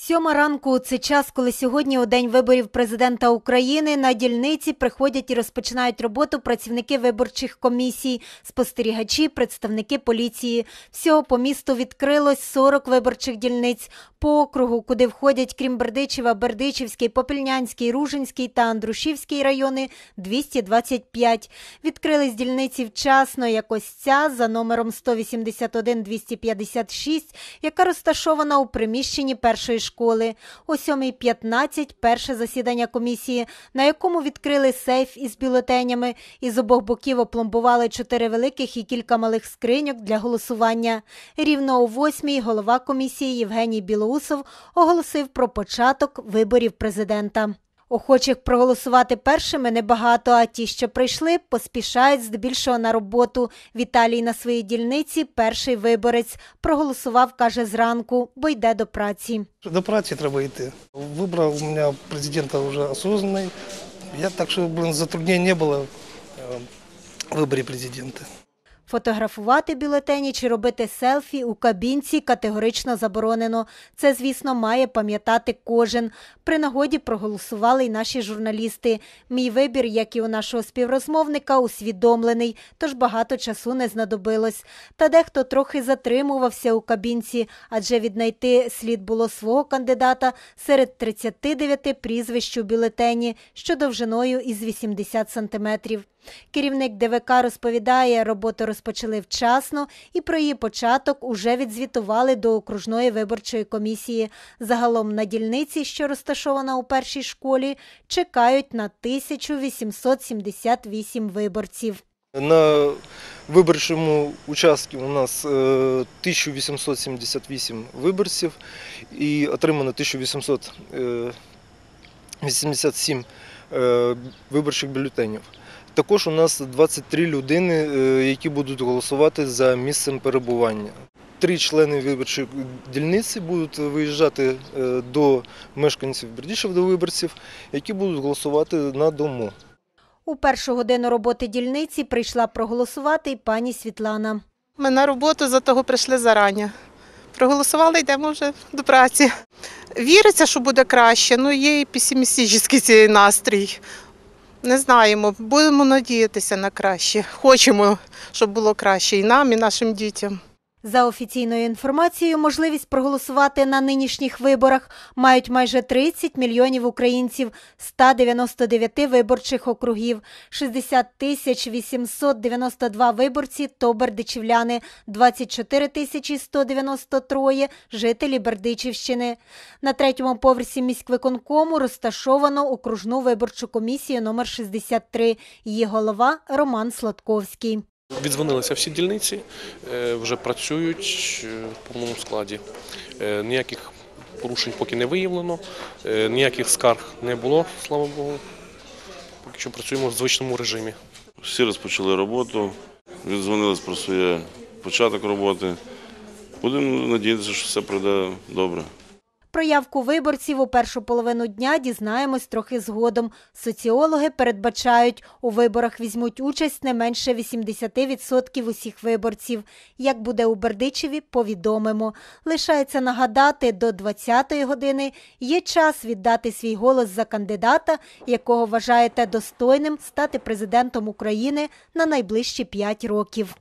Сьома ранку це час, коли сьогодні у день виборів президента України на дільниці приходять і розпочинають роботу працівники виборчих комісій, спостерігачі, представники поліції. Всього по місту відкрилось 40 виборчих дільниць по округу, куди входять, крім Бердичева, Бердичівський, Попільнянський, Ружинський та Андрушівський райони 225. Відкрились дільниці вчасно, як ось ця за номером 181-256, яка розташована у приміщенні першої школи. О 7.15 перше засідання комісії, на якому відкрили сейф із бюлетенями і з обох боків опломбували чотири великих і кілька малих скриньок для голосування. Рівно о 8.00 голова комісії Євгеній Білоусов оголосив про початок виборів президента. Охочих проголосувати першими небагато, а ті, що прийшли, поспішають здебільшого на роботу. Віталій на своїй дільниці перший виборець. Проголосував, каже, зранку, бо йде до праці. До праці треба йти. Вибрав у мене президента вже осознанный. Я так що блин, затруднень не було е, в виборі президента. Фотографувати бюлетені чи робити селфі у кабінці категорично заборонено. Це, звісно, має пам'ятати кожен. При нагоді проголосували й наші журналісти. Мій вибір, як і у нашого співрозмовника, усвідомлений, тож багато часу не знадобилось. Та дехто трохи затримувався у кабінці, адже віднайти слід було свого кандидата серед 39 прізвищ у бюлетені, що довжиною із 80 сантиметрів. Керівник ДВК розповідає, роботу розпочали вчасно і про її початок уже відзвітували до окружної виборчої комісії. Загалом на дільниці, що розташована у першій школі, чекають на 1878 виборців. На виборчому участку у нас е, 1878 виборців і отримано 1887 е, виборчих бюлетенів. Також у нас 23 людини, е, які будуть голосувати за місцем перебування. Три члени виборчої дільниці будуть виїжджати е, до мешканців Бердішев, до виборців, які будуть голосувати на дому. У першу годину роботи дільниці прийшла проголосувати й пані Світлана. Ми на роботу за того прийшли зарані. Проголосували, йдемо вже до праці. Віриться, що буде краще, ну є і песимістичний цей настрій. Не знаємо, будемо надіятися на краще. Хочемо, щоб було краще і нам, і нашим дітям. За офіційною інформацією, можливість проголосувати на нинішніх виборах мають майже 30 мільйонів українців 199 виборчих округів, 60 тисяч 892 виборці – то бердичівляни, 24 тисячі 193 – жителі Бердичівщини. На третьому поверсі міськвиконкому розташовано окружну виборчу комісію номер 63. Її голова Роман Сладковський. Віддзвонилися всі дільниці, е, вже працюють е, в повному складі. Е, Ніяких порушень поки не виявлено, ніяких скарг не було, слава Богу. Поки що працюємо в звичному режимі. Всі розпочали роботу, віддзвонились про своє початок роботи. Будемо надіятися, що все пройде добре. Про явку виборців у першу половину дня дізнаємось трохи згодом. Соціологи передбачають, у виборах візьмуть участь не менше 80% усіх виборців. Як буде у Бердичеві, повідомимо. Лишається нагадати, до 20-ї години є час віддати свій голос за кандидата, якого вважаєте достойним стати президентом України на найближчі 5 років.